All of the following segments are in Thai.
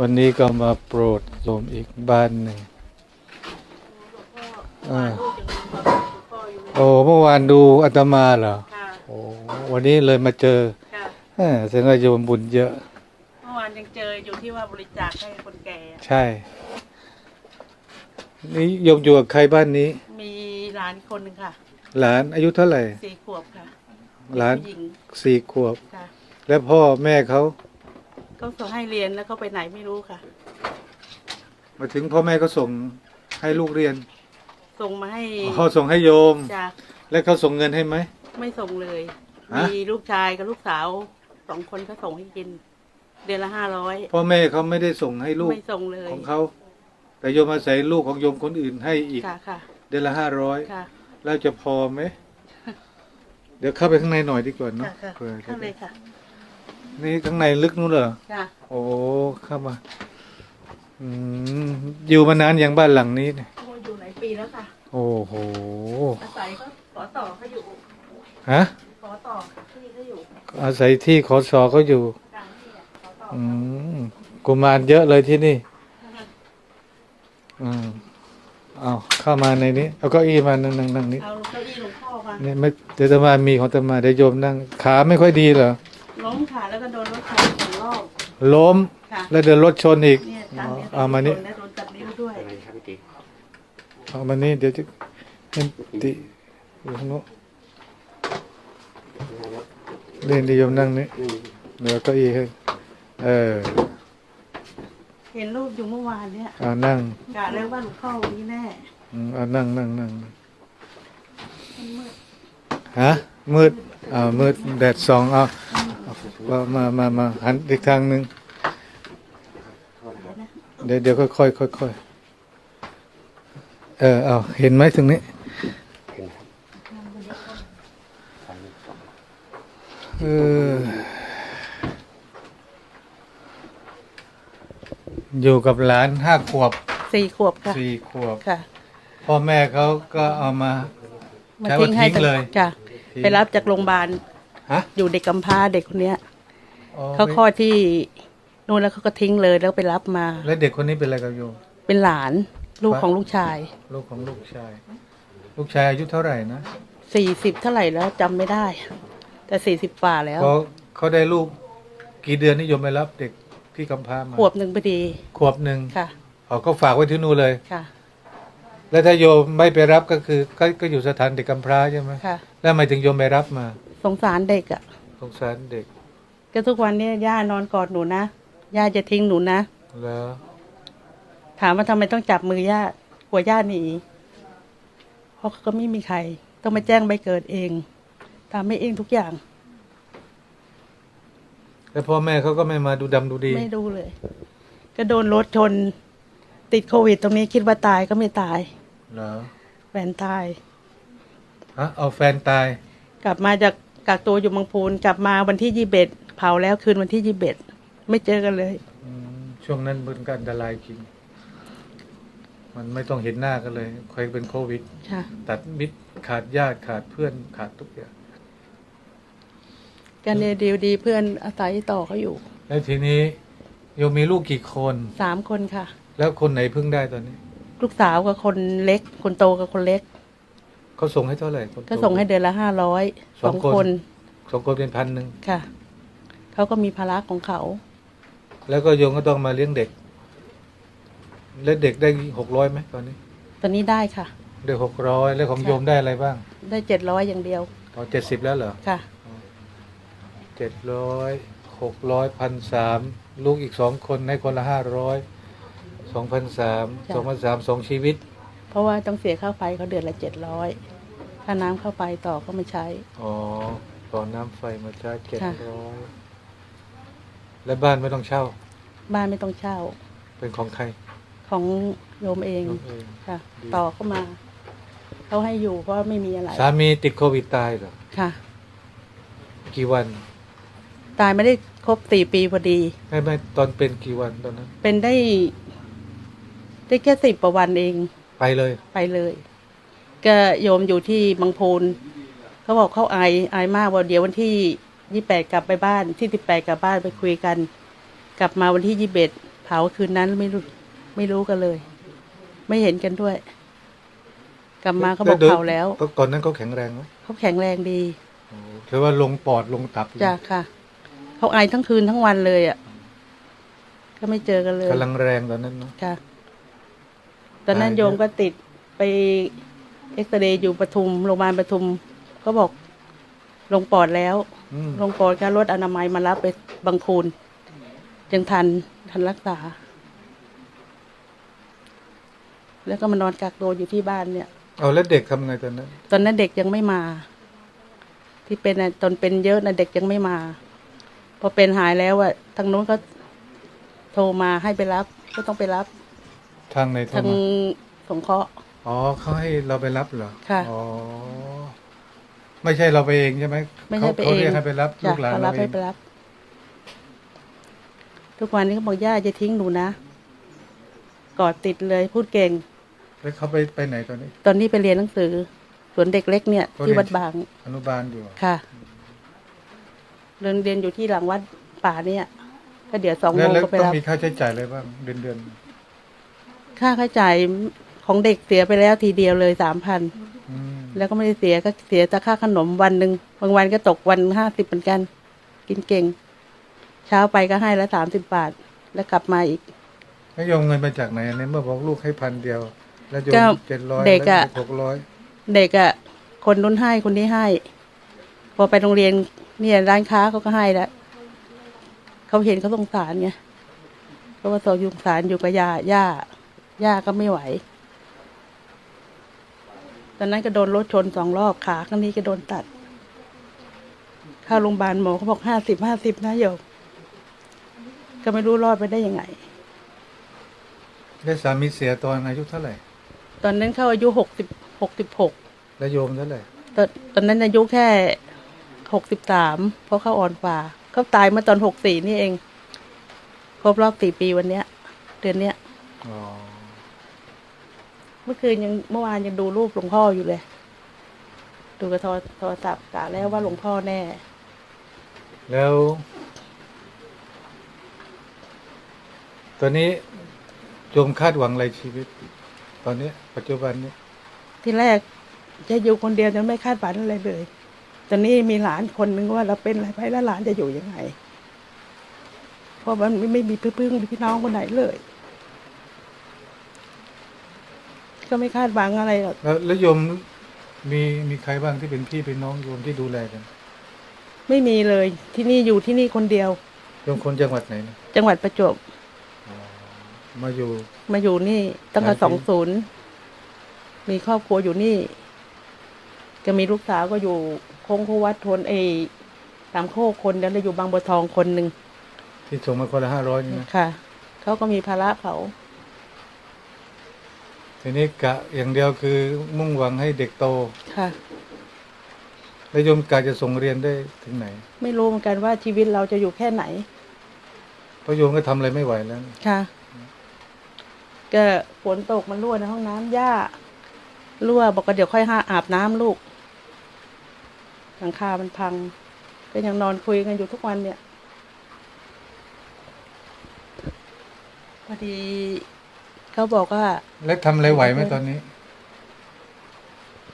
วันนี้ก็มาโปรดโยมอีกบ้านหนึ่งอ่าโอ้เมื่อวานดูอาตมาเหรอค่ะโอ้วันนี้เลยมาเจอค่ะเออแสดงว่าโยมบุญเยอะ เมื่อวานยังเจออยู่ที่ว่าบริจาคให้คนแก่อะใช่ นี่โยมอยู่กับใครบ้านนี้ มีหลานคนหนึ่งค่ะหลานอายุเท่าไหร่ สี่ขวบค่ะหลานผู้หญิงสี่ขวบค่ะ แล้วพ่อแม่เขา เขาส่งให้เรียนแล้วเขาไปไหนไม่รู้ค่ะ มาถึงพ่อแม่ก็ส่งให้ลูกเรียนส่งมาให้เขาส่งให้โยม จ้ะแล้วเขาส่งเงินให้ไหม ไม่ส่งเลย ฮะ มีลูกชายกับลูกสาวสองคนก็ส่งให้กิน เดือนละห้าร้อยพ่อแม่เขาไม่ได้ส่งให้ลูกไม่ส่งเลยของเขาแต่โยมอาศัยลูกของโยมคนอื่นให้อีก ค่ะค่ะเดือนละห้าร้อยค่ะ แล้วจะพอไหม เดี๋ยวเข้าไปข้างในหน่อยดีกว่าเนาะค่ะค่ะเผื่อเข้าเลยค่ะ นี่ข้างในลึกนู้นเหรอ จ้ะโอ้เข้ามา อืมอยู่มานานอย่างบ้านหลังนี้เนี่ยโอ้อยู่หลายปีแล้วค่ะ โอ้โห อาศัยก็ขอต่อเขาอยู่ ฮะ ขอต่อที่เขาอยู่อาศัยที่ขอสอเขาอยู่ กลางที่อะขอต่ออืมกุมารเยอะเลยที่นี่ อืมเอาเข้ามาในนี้ เอาเก้าอี้มานั่งนั่งนั่งนี้เอาเก้าอี้หลวงพ่อมาเนี่ยไม่เดี๋ยวจะมามีของจะมาเดี๋ยวโยมนั่ง ขาไม่ค่อยดีเหรอ ล้มขาแล้วก็โดนรถชนสองรอบล้ม ค่ะแล้วเดินรถชนอีก เนี่ยอ๋ตามอเนี่ยเอามานี่โดและโดนตัดนิ้วด้วย อะไรครับพี่ติ๊กเอามานี่เดี๋ยวจะเห็นติอยู่ข้างโน้นเล่นดิโยมนั่งนี่เดี๋ยวเก้าอี้ให้เออเห็นรูปอยู่เมื่อวานเนี่ยเอานั่งกะแล้วว่าหลวงพ่อวันนี้แน่อืมเอานั่งนั่งนั่งฮะมืดอ่ามืดแดดส่องเอา เอามามามาหันอีกทางหนึ่งเดี๋ยวเดี๋ยวค่อยค่อยค่อยค่อยเออเอาเห็นไหมตรงนี้เห็นครับเอออยู่กับหลานห้าขวบสี่ขวบค่ะสี่ขวบค่ะ พ่อแม่เขาก็เอามามาใช้ว่าทิ้งให้ทิ้งเลยจ้ะทิ้งไปรับจากโรงพยาบาล ฮะอยู่เด็กกำพร้าเด็กคนเนี้ยอ๋อเขาคลอดที่นู่นแล้วเขาก็ทิ้งเลยแล้วไปรับมา แล้วเด็กคนนี้เป็นอะไรกับโยม เป็นหลานลูกของลูกชายลูกของลูกชาย ลูกชายอายุเท่าไหร่นะสี่สิบเท่าไหร่แล้วจำไม่ได้ แต่สี่สิบกว่าแล้วเขาเขาได้ลูกกี่เดือนนิยมไปรับเด็กที่กำพร้ามาขวบหนึ่งพอดีขวบหนึ่งค่ะเขาก็ฝากไว้ที่นู่นเลย ค่ะ แล้วถ้าโยมไม่ไปรับก็คือก็ก็อยู่สถานเด็กกำพร้าใช่ไหมค่ะ แล้วทำไมถึงโยมไปรับมา สงสารเด็กอะ สงสารเด็ก ก็ทุกวันเนี้ย่านอนกอดหนูนะ ย่าจะทิ้งหนูนะ แล้ว ถามว่าทำไมต้องจับมือย่ากลัวย่าหนี เพราะเขาก็ไม่มีใคร ต้องมาแจ้งใบเกิดเองทำให้เองทุกอย่าง แล้วพ่อแม่เขาก็ไม่มาดูดำดูดี ไม่ดูเลย ก็โดนรถชน ติดโควิด ตรงนี้คิดว่าตายก็ไม่ตายเหรอแฟนตาย ฮะ เอาแฟนตาย กลับมาจาก กักตัวอยู่บางพูนกลับมาวันที่ยี่สิบเอ็ดเผาแล้วคืนวันที่ยี่สิบเอ็ดไม่เจอกันเลย อืมช่วงนั้นมันก็อันตรายจริง มันไม่ต้องเห็นหน้ากันเลย ใครเป็นโควิด ค่ะ ตัดมิตรขาดญาติขาดเพื่อนขาดทุกอย่าง กันเนดีดีเพื่อนอาศัยต่อเขาอยู่แล้วทีนี้โยมมีลูกกี่คน สามคนค่ะ แล้วคนไหนพึ่งได้ตอนนี้ ลูกสาวกับคนเล็ก คนโตกับคนเล็ก เขาส่งให้เท่าไหร่คนโต ก็ส่งให้เดือนละห้าร้อยสสอองงคนคนสองคนเป็นพันหนึ่งค่ะเขาก็มีภาระของเขา แล้วก็โยมก็ต้องมาเลี้ยงเด็ก แล้วเด็กได้หกร้อยไหมตอนนี้ ตอนนี้ได้ค่ะ ได้หกร้อยแล้วของค่ะ โยมได้อะไรบ้างได้เจ็ดร้อยอย่างเดียวอ๋อเจ็ดสิบแล้วเหรอค่ะ เจ็ดร้อยหกร้อยพันสามลูกอีกสองคนให้คนละห้าร้อยสองพันสามจ้ะ สองพันสามสองชีวิตเพ ราะว่าต้องเสียค่าไฟเขาเดือนละเจ็ดร้อยค่าน้ำค่าไฟต่อก็ไม่ใช้ อ๋อต่อน้ำไฟมาจ้าเจ็ดค่ะ ร้อยและบ้านไม่ต้องเช่า บ้านไม่ต้องเช่าเป็นของใครของโยมเองโยมเอง ค่ะ ดี ต่อเข้ามาเขาให้อยู่เพราะไม่มีอะไรสามีติดโควิดตายเหรอค่ะ กี่วันตายไม่ได้ครบสี่ปีพอดี ไม่ไม่ตอนเป็นกี่วันตอนนั้นเป็นได้ ได้แค่สิบประวันเอง ไปเลย ไปเลย ก็โยมอยู่ที่บางพูนเขาบอกเขาไอไอมากว่าเดี๋ยววันที่ยี่แปดกลับไปบ้าน ที่สิบแปดกลับบ้านไปคุยกัน กลับมาวันที่ยี่สิบเอ็ดไปเผาคืนนั้นไม่รู้ไม่รู้กันเลย ไม่เห็นกันด้วย กลับมาเขาบอกโดยเผาแล้วก็ก่อนนั้นเขาแข็งแรงไหมเขาแข็งแรงดีโอ้หรือว่าลงปอดลงตับจ้ะค่ะเขาไอทั้งคืนทั้งวันเลยอะก็ไม่เจอกันเลยกำลังแรงตอนนั้นเนาะค่ะ ตอนนั้นตายโยมก็ติดไปเอ็กซเรย์อยู่ปทุมโรงพยาบาลปทุมก็บอกลงปอดแล้วอืมลงปอดก็รถอนามัยมารับไปบางคูนยังทันทันรักษา แล้วก็มานอนกักตัวอยู่ที่บ้านเนี่ย เอาแล้วเด็กทำไงตอนนั้น ตอนนั้นเด็กยังไม่มา ที่เป็นน่ะตอนเป็นเยอะนะเด็กยังไม่มา พอเป็นหายแล้วอะทางนู้นก็โทรมาให้ไปรับ ก็ต้องไปรับ ทางในโทรทางมาสงเคราะห์ อ๋อเขาให้เราไปรับเหรอค่ะอ๋อไม่ใช่เราไปเองใช่ไหมไม่ใช่ขาไปเขาเองเรียกให้ไปรับลูจ้ะกหลานเขารัเราบเอให้งไปรับ ทุกวันนี้เขาบอกย่าจะทิ้งหนูนะกอดติดเลยพูดเก่ง แล้วเขาไปไปไหนตอนนี้ ตอนนี้ไปเรียนหนังสือสวนเด็กเล็กเนี่ยเขาที่เรียนวัดบางอนุบาลอยู่ค่ะเรียนเรียนอยู่ที่หลังวัดป่าเนี่ยก็เดี๋ยวสองโมแล้วงแล้วก็ไปต้องรับมีค่าใช้จ่ายอะไรบ้างเดือนเดือน ค่าใช้จ่ายของเด็กเสียไปแล้วทีเดียวเลยสามพันอืมแล้วก็ไม่ได้เสียก็เสียแต่ค่าขนมวันหนึ่งบางวันก็ตกวันห้าสิบเหมือนกัน กินเก่ง เช้าไปก็ให้ละสามสิบบาท แล้วกลับมาอีก แล้วโยมเงินมาจากไหนเนี่ยเมื่อบอกลูกให้พันเดียว แล้วโยก็มเจ็ดร้อยเด็กอะ หกร้อยเด็กอะ่ะคนนู้นให้คนนี้ให้ พอไปโรงเรียนเนี่ยร้านค้าเขาก็ให้แล้วเขาเห็นเขาสงสารไงเพราะว่าสสงสารอยู่กับย่าย่า ย่าก็ไม่ไหว ตอนนั้นก็โดนรถชนสองรอบขาข้างนี้ก็โดนตัด เข้าโรงพยาบาลหมอเขาบอกห้าสิบห้าสิบนะโยมก็ไม่รู้รอดไปได้ยังไง แล้วสามีเสียตอนอายุเท่าไหร่ ตอนนั้นเขาอายุหกสิบหกสิบหกแล้วโยมเท่าไหร่ตอนตอนนั้นอายุแค่หกสิบสามเพราะเขาอ่อนกว่าเขาตายเมื่อตอนหกสี่นี่เอง ครบรอบสี่ปีวันเนี้ย เดือนเนี้ย อ๋อ เมื่อคืนยังเมื่อวานยังดูรูปหลวงพ่ออยู่เลย ดูกระโทรโทรศัพท์กะแล้วว่าหลวงพ่อแน่ แล้ว ตอนนี้โยมคาดหวังอะไรชีวิต ตอนนี้ ปัจจุบันนี้ที่แรกจะอยู่คนเดียวจะไม่คาดฝันอะไรเลย ตอนนี้มีหลานคนนึงว่าเราเป็นอะไรไปแล้วหลานจะอยู่ยังไง เพราะมันไม่ไม่มีเพื่อนๆพี่น้องคนไหนเลย ก็ไม่คาดหวังอะไรหรอก แล้วแล้วโยมมีมีใครบ้างที่เป็นพี่เป็นน้องโยมที่ดูแลกันไม่มีเลยที่นี่อยู่ที่นี่คนเดียว โยมคนจังหวัดไหนนะจังหวัดประจวบมาอยู่ มาอยู่นี่ตั้งแต่หลายปี สองศูนย์มีครอบครัวอยู่นี่จะมีลูกสาวก็อยู่โค้งโควัดทนเอสามโคกคนแล้วอยู่บางบัวทองคนหนึ่งที่ส่งมาคนละห้าร้อยนี่นะค่ะเขาก็มีภาระเขา ทีนี้กะอย่างเดียวคือมุ่งหวังให้เด็กโตค่ะแล้วโยมกะจะส่งเรียนได้ถึงไหน ไม่รู้เหมือนกันว่าชีวิตเราจะอยู่แค่ไหน เพราะโยมก็ทำอะไรไม่ไหวแล้ว ค่ะ ก็ฝนตกมันรั่วในห้องน้ำหญ้ารั่วบอกว่าเดี๋ยวค่อยหาอาบน้ำลูกหลังคามันพัง ก็ยังนอนคุยกันอยู่ทุกวันเนี่ยพอดี เขาบอกว่าแล้วทำอะไรไหวไหมตอนนี้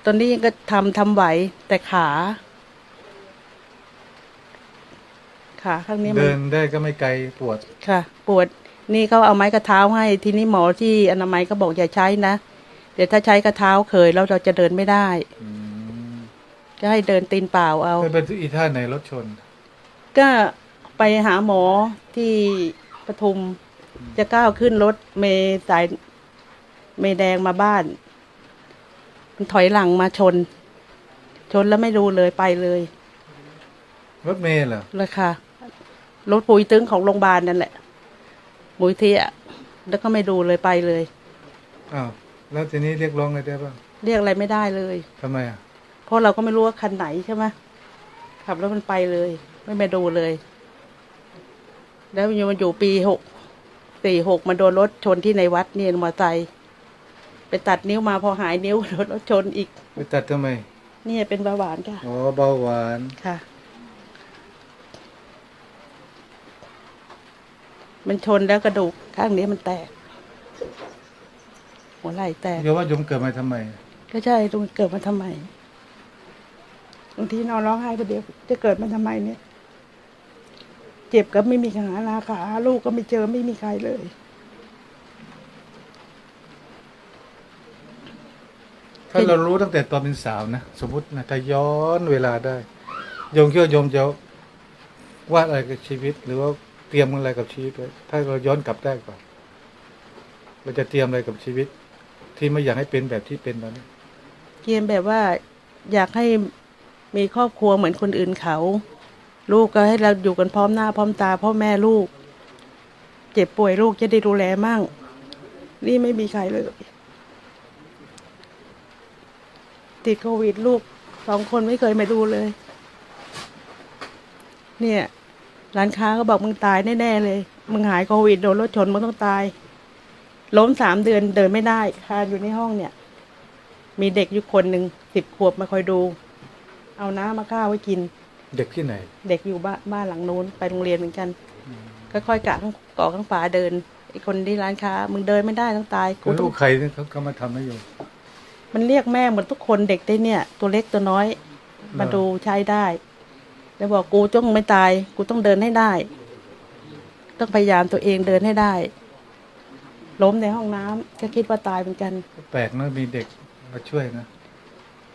ตอนนี้ยังก็ทำทำไหว แต่ขา ขาข้างนี้มัเดินนได้ก็ไม่ไกลปวด ค่ะ ปวด นี่เขาเอาไม้กระเท้าให้ ทีนี้หมอที่อนามัยก็บอกอย่าใช้นะ เดี๋ยวถ้าใช้กระเท้าเคยแล้วเราจะเดินไม่ได้ อืมก็ให้เดินตีนเปล่าเอา ไปเป็นอีท่าไหนรถชน ก็ไปหาหมอที่ปทุม จะก้าวขึ้นรถเมย์สายเมย์แดงมาบ้าน มันถอยหลังมาชน ชนแล้วไม่รู้เลยไปเลย รถเมล์เหรอเลยค่ะ รถปุยตึงของโรงพยาบาลนั่นแหละมุยเทียแล้วก็ไม่ดูเลยไปเลย อ้าวแล้วทีนี้เรียกร้องอะไรได้บ้างเรียกอะไรไม่ได้เลย ทำไมอะเพราะเราก็ไม่รู้ว่าคันไหนใช่ไหมขับแล้วมันไปเลย ไม่ไปดูเลย แล้วมันอยู่ปีหก สี่หกมาโดนรถชนที่ในวัดเนี่ยมอเตอร์ไซค์ไปตัดนิ้วมาพอหายนิ้วโดนรถชนอีก ไปตัดทำไม เนี่ยเป็นเบาหวานค่ะ อ๋อเบาหวาน ค่ะ มันชนแล้วกระดูกข้างนี้มันแตก หัวไหล่แตกโยมว่าโยมเกิดมาทำไม ก็ใช่ตรงเกิดมาทำไมบางทีนอนร้องไห้คนเดียว จะเกิดมาทำไมเนี่ย เจ็บก็ไม่มีขาลาขาลูกก็ไม่เจอไม่มีใครเลย ถ้าเรารู้ตั้งแต่ตอนเป็นสาวนะ สมมตินะถ้าย้อนเวลาได้โยมคิดว่าโยมจะวาดอะไรกับชีวิต หรือว่าเตรียมอะไรกับชีวิตไว้ถ้าเราย้อนกลับได้ก่อนเราจะเตรียมอะไรกับชีวิต ที่ไม่อยากให้เป็นแบบที่เป็นตอนนี้เกมแบบว่าอยากให้มีครอบครัวเหมือนคนอื่นเขา ลูกก็ให้เราอยู่กันพร้อมหน้าพร้อมตาพ่อแม่ลูก เจ็บป่วยลูกจะได้ดูแลมั่ง นี่ไม่มีใครเลย ติดโควิดลูกสองคนไม่เคยมาดูเลย เนี่ยร้านค้าก็บอกมึงตายแน่ๆเลย มึงหายโควิดโดนรถชนมึงต้องตาย ล้มสามเดือนเดินไม่ได้คานอยู่ในห้องเนี่ย มีเด็กอยู่คนหนึ่งสิบขวบมาคอยดู เอาน้ำมาข้าวไว้กิน เด็กที่ไหน เด็กอยู่บ้านบ้านหลังนู้นไปโรงเรียนเหมือนกันค่อยๆกะข้างเกาะข้างฝาเดินไอ้คนที่ร้านค้า มึงเดินไม่ได้ต้องตายคือต้ลูองกใครที่เขาเขามาทำให้โยม มันเรียกแม่หมดทุกคนเด็กได้เนี่ย ตัวเล็กตัวน้อย มาอ่าดูใช้ได้ แล้วบอกกูต้องไม่ตาย กูต้องเดินให้ได้ ต้องพยายามตัวเองเดินให้ได้ ล้มในห้องน้ำก็คิดว่าตายเหมือนกัน แปลกนะมีเด็กมาช่วยนะ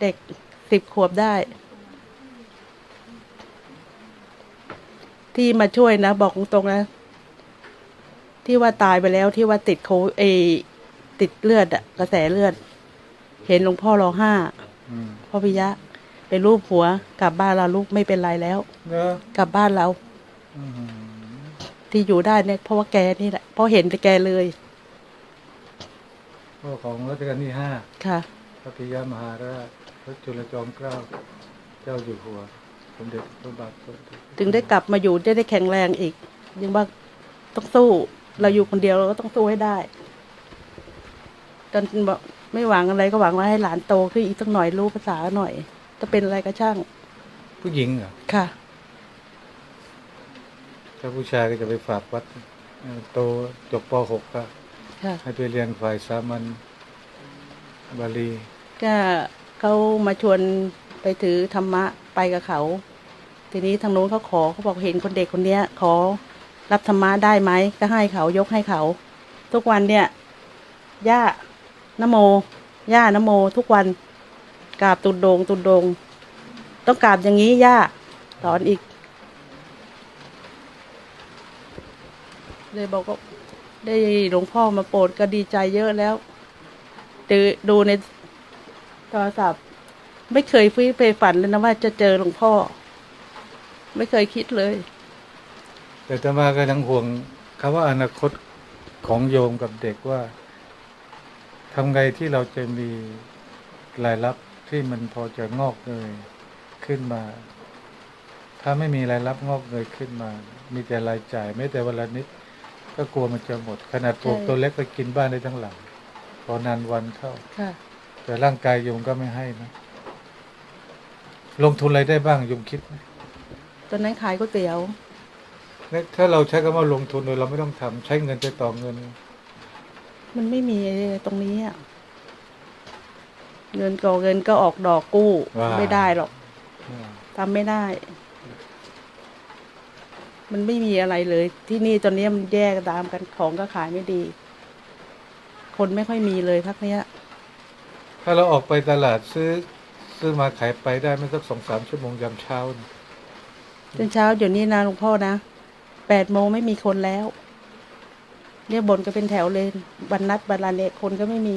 เด็กสิบขวบได้ ที่มาช่วยนะ บอกตรงๆนะ ที่ว่าตายไปแล้วที่ว่าติดโคเออติดเลือดอะกระแสเลือด เห็นหลวงพ่อรอห้าอืมพ่อพิยะไปรูปหัว กลับบ้านเราลูกไม่เป็นไรแล้วเนอะกลับบ้านเราอืมที่อยู่ได้เนี่ยเพราะว่าแกนี่แหละเพราะเห็นแต่แกเลยพ่อของรัชกาลที่ห้าค่ะพระพิยมหาราชพระจุลจอมเกล้า เจ้าอยู่หัว สมเด็จพระบาทสมเด็จถึงได้กลับมาอยู่ได้ได้แข็งแรงอีก ยังว่าต้องสู้ เราอยู่คนเดียวเราก็ต้องสู้ให้ได้จนบอกไม่หวังอะไรก็หวังว่าให้หลานโตขึ้นอีกสักหน่อยรู้ภาษาหน่อย จะเป็นอะไรก็ช่าง ผู้หญิงเหรอค่ะ ถ้าผู้ชายก็จะไปฝากวัดเอ่อโตจบป .6 ก็ค่ะให้ไปเรียนฝ่ายสามัญบาลีก็เขามาชวนไปถือธรรมะ ไปกับเขา ทีนี้ทางโน้นเขาขอเขาบอกเห็นคนเด็กคนเนี้ย ขอรับธรรมะได้ไหมก็ให้เขายกให้เขา ทุกวันเนี่ยย่านโม ย่านโม ทุกวันกราบตุดโดงตุดโดง ต้องกราบอย่างนี้ย่าสอนอีก เลยบอกว่าได้หลวงพ่อมาโปรดก็ดีใจเยอะแล้วดูดูในโทรศัพท์ ไม่เคยฟื้นไปฝันเลยนะว่าจะเจอหลวงพ่อ ไม่เคยคิดเลย แต่อาตมาก็ยังห่วงคำว่าอนาคตของโยมกับเด็กว่าทำไงที่เราจะมีรายรับที่มันพอจะงอกเงยขึ้นมา ถ้าไม่มีรายรับงอกเงยขึ้นมา มีแต่รายจ่ายไม่แต่วันละนิด ก็กลัวมันจะหมด ขนาดปลูกใช่ตัวเล็กก็กินบ้านได้ทั้งหลังพอนานวันเข้าค่ะแต่ร่างกายโยมก็ไม่ให้นะ ลงทุนอะไรได้บ้างโยมคิดไหมตอนนั้นขายก๋วยเตี๋ยว เนี่ยถ้าเราใช้คำว่าลงทุนโดยเราไม่ต้องทำใช้เงินไปต่อเงิน มันไม่มีตรงนี้อะเงินก่อเงินก็ออกดอกกู้ ว้าไม่ได้หรอกอ่าทำไม่ได้ มันไม่มีอะไรเลย ที่นี่ตอนนี้มันแยกตามกันของก็ขายไม่ดี คนไม่ค่อยมีเลยพักเนี้ย ถ้าเราออกไปตลาดซื้อ ซื้อมาขายไปได้ไม่สักสองสามชั่วโมงยามเช้านะจนเช้าเดี๋ยวนี้นะหลวงพ่อนะแปดโมงไม่มีคนแล้วเนี่ยบนก็เป็นแถวเลยวันนัดวันลาเนี่ยคนก็ไม่มี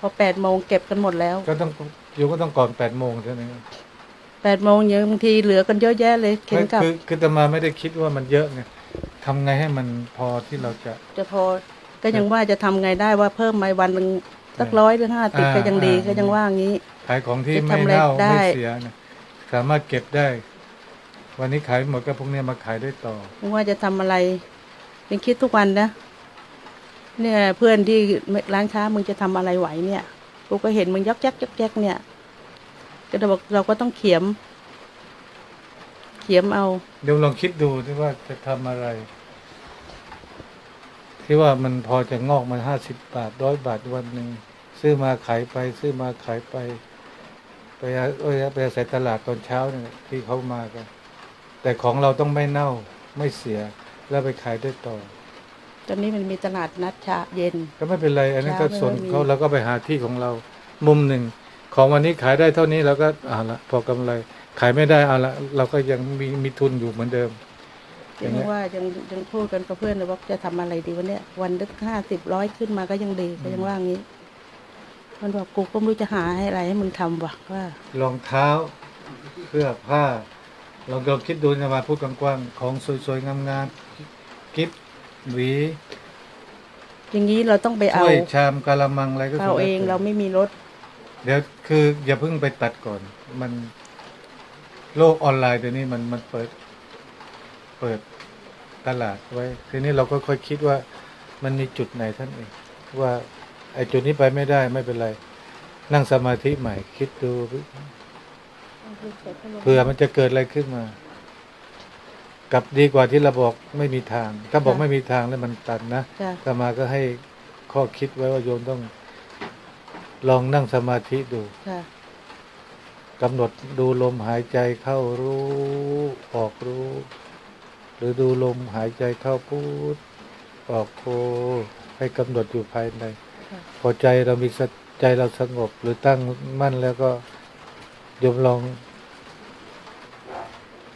พอแปดโมงเก็บกันหมดแล้วก็ต้องโยมก็ต้องก่อนแปดโมงใช่ไหมแปดโมงยังบางทีเหลือกันเยอะแยะเลยเข็นกลับคือคือแต่มาไม่ได้คิดว่ามันเยอะไงทำไงให้มันพอที่เราจะ จะพอก็ยังว่าจะทำไงได้ว่าเพิ่มมาวันหนึ่ง สักร้อยหรือห้าสิบอ่าก็ยังดีอ่าก็ยังว่างี้ ขายของที่จะไม่ทำอะไรเน่าได้ไม่เสียนะสามารถเก็บได้ วันนี้ขายหมดก็พวกเนี้ยมาขายได้ต่อยังว่าจะทำอะไรยังคิดทุกวันนะเนี่ย เพื่อนที่ร้านค้ามึงจะทำอะไรไหวเนี่ยกูก็เห็นมึงยอกแยกยอกแยกเนี่ย ก็เลยบอกเราก็ต้องเขียม เขียมเอา เดี๋ยวลองคิดดูที่ว่าจะทำอะไร ที่ว่ามันพอจะงอกมาห้าสิบบาทร้อยบาทวันหนึ่งซื้อมาขายไป ซื้อมาขายไป ไปเอาเอ้ยไปใส่ตลาดตอนเช้าเนี่ยที่เขามากัน แต่ของเราต้องไม่เน่าไม่เสียแล้วไปขายได้ต่อตอนนี้มันมีตลาดนัดเช้าเย็น ก็ไม่เป็นไร อันนั้นก็เช้าไม่ส่วนค่อยมีเขาเราก็ไปหาที่ของเรา มุมหนึ่ง ของวันนี้ขายได้เท่านี้เราก็เอาละพอกำไร ขายไม่ได้เอาละเราก็ยังมีมีทุนอยู่เหมือนเดิมอ ยัย่างงเงี้ยว่ายังยังพูดกันกับเพื่อนเลยว่าจะทำอะไรดีวันเนี้ยวันนึกห้าสิบร้อยขึ้นมาก็ยังดีก็ยังว่างี้ มันบอกกูก็ไม่รู้จะหาให้อะไรให้มึงทำว่ะว่ารองเท้าเสื้อผ้าลองลองคิดดูนะมาพูดกว้างๆของสวยๆงามๆกิฟหวีอย่างนี้เราต้องไปเอาถ้วยชามกะละมังอะไรก็เราสุดแล้วเองแต่เราไม่มีรถ เดี๋ยวคืออย่าเพิ่งไปตัดก่อน มันโลกออนไลน์เดี๋ยวนี้มันมันเปิด เปิด ตลาดไว้ ทีนี้เราก็ค่อยคิดว่ามันมีจุดไหนท่านเองว่าไอ้จุดนี้ไปไม่ได้ไม่เป็นไร นั่งสมาธิใหม่คิดดูเผื่อมันจะเกิดอะไรขึ้นมา กับดีกว่าที่เราบอกไม่มีทาง ถ้าบอกค่ะไม่มีทางแล้วมันตันนะจ้ะอาตมาก็ให้ข้อคิดไว้ว่าโยมต้อง ลองนั่งสมาธิดูค่ะกำหนดดูลมหายใจเข้ารู้ออกรู้ หรือดูลมหายใจเข้าพูดออกโทให้กำหนดอยู่ภายในค่ะพอใจเรามีสติใจเราสงบ หรือตั้งมั่นแล้วก็โยมลอง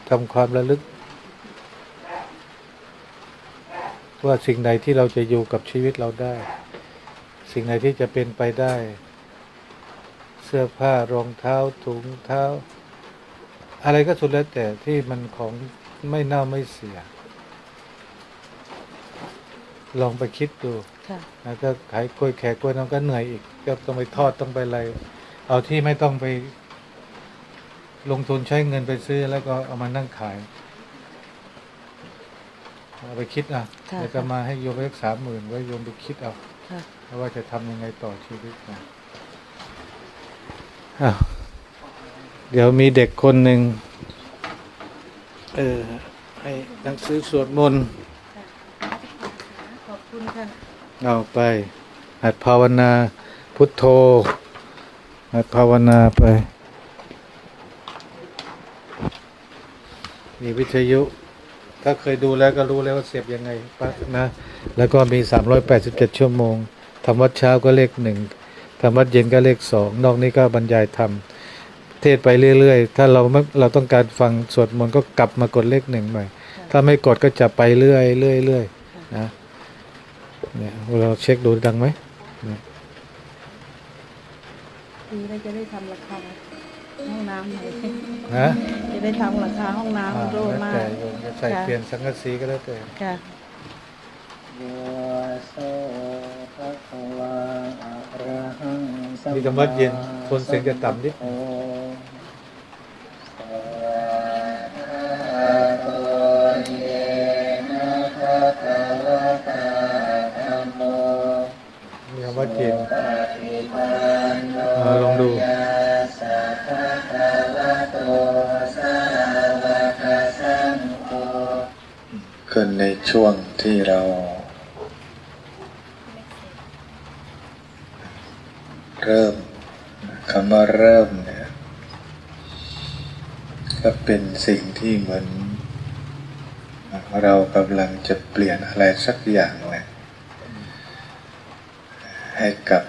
ทำความระลึก ว่าสิ่งใดที่เราจะอยู่กับชีวิตเราได้ สิ่งไหนที่จะเป็นไปได้ เสื้อผ้ารองเท้าถุงเท้า อะไรก็สุดแล้วแต่ที่มันของ ไม่เน่าไม่เสีย ลองไปคิดดูค่ะ แล้วก็ขายกล้วยแขกกล้วยน้องก็เหนื่อยอีก ก็ต้องไปทอดต้องไปอะไร เอาที่ไม่ต้องไป ลงทุนใช้เงินไปซื้อแล้วก็เอามานั่งขาย เอาไปคิดอะค่ะ เดี๋ยวจะมาให้โยมไปสักสามหมื่นไว้โยมไปคิดเอา ค่ะ ว่าจะทำยังไงต่อชีวิตนะอ้าวเดี๋ยวมีเด็กคนหนึ่ง เออ ให้หนังสือสวดมนต์ขอบคุณค่ะเอาไปหัดภาวนาพุทโธหัดภาวนาไปมีวิทยุ ถ้าเคยดูแล้วก็รู้แล้วว่าเสียบยังไงปั๊บนะ แล้วก็มี 387 ชั่วโมงทำวัดเช้าก็เลขหนึ่งทำวัดเย็นก็เลขสอง นอกนี้ก็บรรยายธรรม เทศไปเรื่อยๆ ถ้าเราไม่เราต้องการฟังสวดมนต์ก็กลับมากดเลขหนึ่งใหม่ ถ้าไม่กดก็จะไปเรื่อยเรื่อยเรื่อยนะเนี่ยเราเช็คดูดังไหมเนี่ยดีแล้วจะได้ทำราคาห้องน้ำหน่อยฮะจะได้ทำราคาห้องน้ำอ่ามันโดแล้วมากแต่โยมจะใส่ค่ะเปลี่ยนสังกะสีก็แล้วแต่ค่ะมีคำว่าเย็นโทนเสียงจะต่ำนิด ที่เหมือนเรากำลังจะเปลี่ยนอะไรสักอย่างนะให้กับ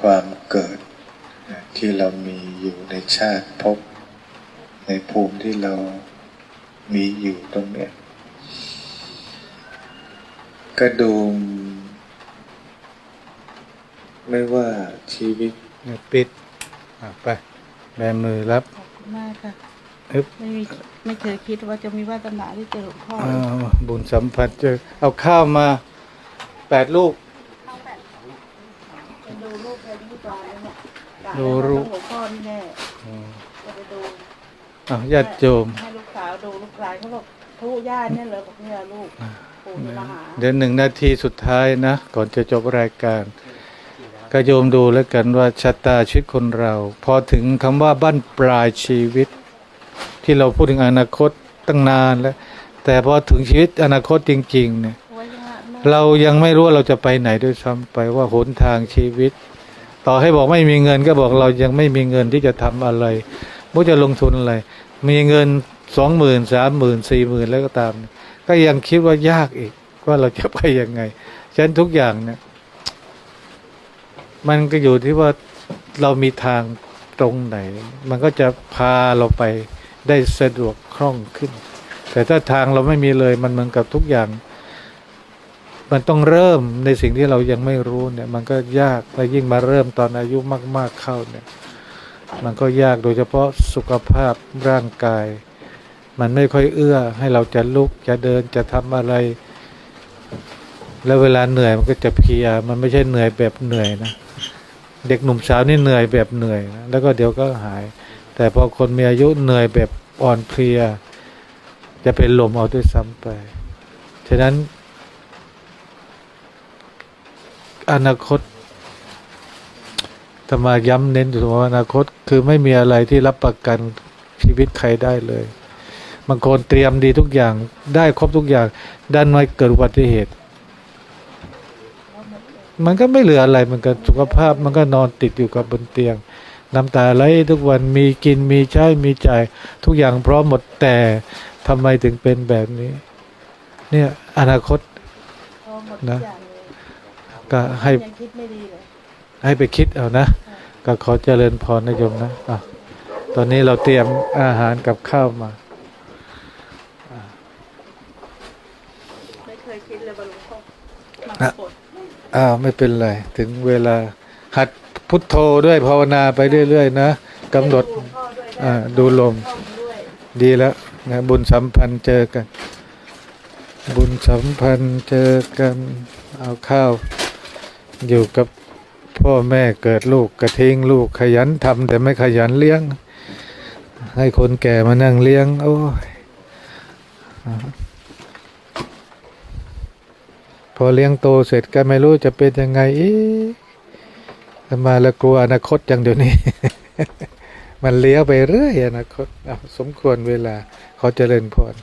ความเกิดที่เรามีอยู่ในชาติภพในภูมิที่เรามีอยู่ตรงเนี้ยก็ดูไม่ว่าชีวิตเนี่ยปิดอะไปแบมือรับขอบคุณมากค่ะ อึ๊บไม่มีไม่เคยคิดว่าจะมีวาสนาได้เจอหลวงพ่ออ้าวบุญสัมผัสเจอเอาข้าวมาแปดลูกดูรูปเลยที่ตอนนี้เนี่ยดูรูปหลวงพ่อนี่แน่อืมจะไปดูอ้าวญาติโยมให้ลูกสาวดูลูกชายเขาบอกทุกย่าเนี่ยเหรอบอกเนี่ยลูกปู่จะมาหาเดี๋ยวหนึ่งนาทีสุดท้ายนะ ก่อนจะจบรายการ ก็โยมดูแล้วกันว่าชะตาชีวิตคนเรา พอถึงคำว่าบ้านปลายชีวิต ที่เราพูดถึงอนาคตตั้งนานแล้ว แต่พอถึงชีวิตอนาคตจริง ๆ เนี่ยไว้ข้างหลังเรายังไม่รู้ว่าเราจะไปไหนด้วยซ้ำไปว่าหนทางชีวิต ต่อให้บอกไม่มีเงินก็บอกเรายังไม่มีเงินที่จะทำอะไรมุจะลงทุนอะไร มีเงินสองหมื่นสามหมื่นสี่หมื่นแล้วก็ตาม ก็ยังคิดว่ายากอีกว่าเราจะไปยังไงฉะนั้นทุกอย่างเนี่ย มันก็อยู่ที่ว่าเรามีทางตรงไหน มันก็จะพาเราไป ได้สะดวกคล่องขึ้น แต่ถ้าทางเราไม่มีเลยมันเหมือนกับทุกอย่าง มันต้องเริ่มในสิ่งที่เรายังไม่รู้เนี่ย มันก็ยากและยิ่งมาเริ่มตอนอายุมาก ๆเข้าเนี่ย มันก็ยากโดยเฉพาะสุขภาพร่างกาย มันไม่ค่อยเอื้อให้เราจะลุกจะเดินจะทำอะไร แล้วเวลาเหนื่อยมันก็จะเพียมันไม่ใช่เหนื่อยแบบเหนื่อยนะเด็กหนุ่มสาวนี่เหนื่อยแบบเหนื่อยนะแล้วก็เดี๋ยวก็หาย แต่พอคนมีอายุเหนื่อยแบบอ่อนเพลีย จะเป็นลมเอาด้วยซ้ำไป ฉะนั้น อนาคตธรรมาย้ำเน้นอยู่ว่าอนาคต คือไม่มีอะไรที่รับประกันชีวิตใครได้เลยบางคนเตรียมดีทุกอย่างได้ครบทุกอย่าง ดันมาเกิดอุบัติเหตุ มันก็ไม่เหลืออะไรมันก็สุขภาพมันก็นอนติดอยู่กับบนเตียง น้ำตาไหลทุกวันมีกินมีใช้มีจ่ายทุกอย่างพร้อมหมดแต่ทำไมถึงเป็นแบบนี้ เนี่ยอนาคตพอหมดนะทุกอย่างเลยก็ให้ยังคิดไม่ดีเลยให้ไปคิดเอานะ ก็ขอเจริญพรนะโยมนะอะตอนนี้เราเตรียมอาหารกับข้าวมาไม่เคยคิดเลยว่าหลวงพ่อมาอะปลดอ้าวไม่เป็นไร ถึงเวลาหัด พุทโธด้วยภาวนาไปเรื่อยๆนะกำหนดดูลมดีแล้วนะบุญสัมพันธ์เจอกัน บุญสัมพันธ์เจอกันเอาข้าว อยู่กับพ่อแม่เกิดลูกกระทิ้งลูกขยันทำแต่ไม่ขยันเลี้ยง ให้คนแก่มานั่งเลี้ยง โอ้ยพอเลี้ยงโตเสร็จก็ไม่รู้จะเป็นยังไงอีก มาแล้วกลัวอนาคตจังเดี๋ยวนี้ มันเลี้ยวไปเรื่อยอนาคตสมควรเวลาขอเจริญพร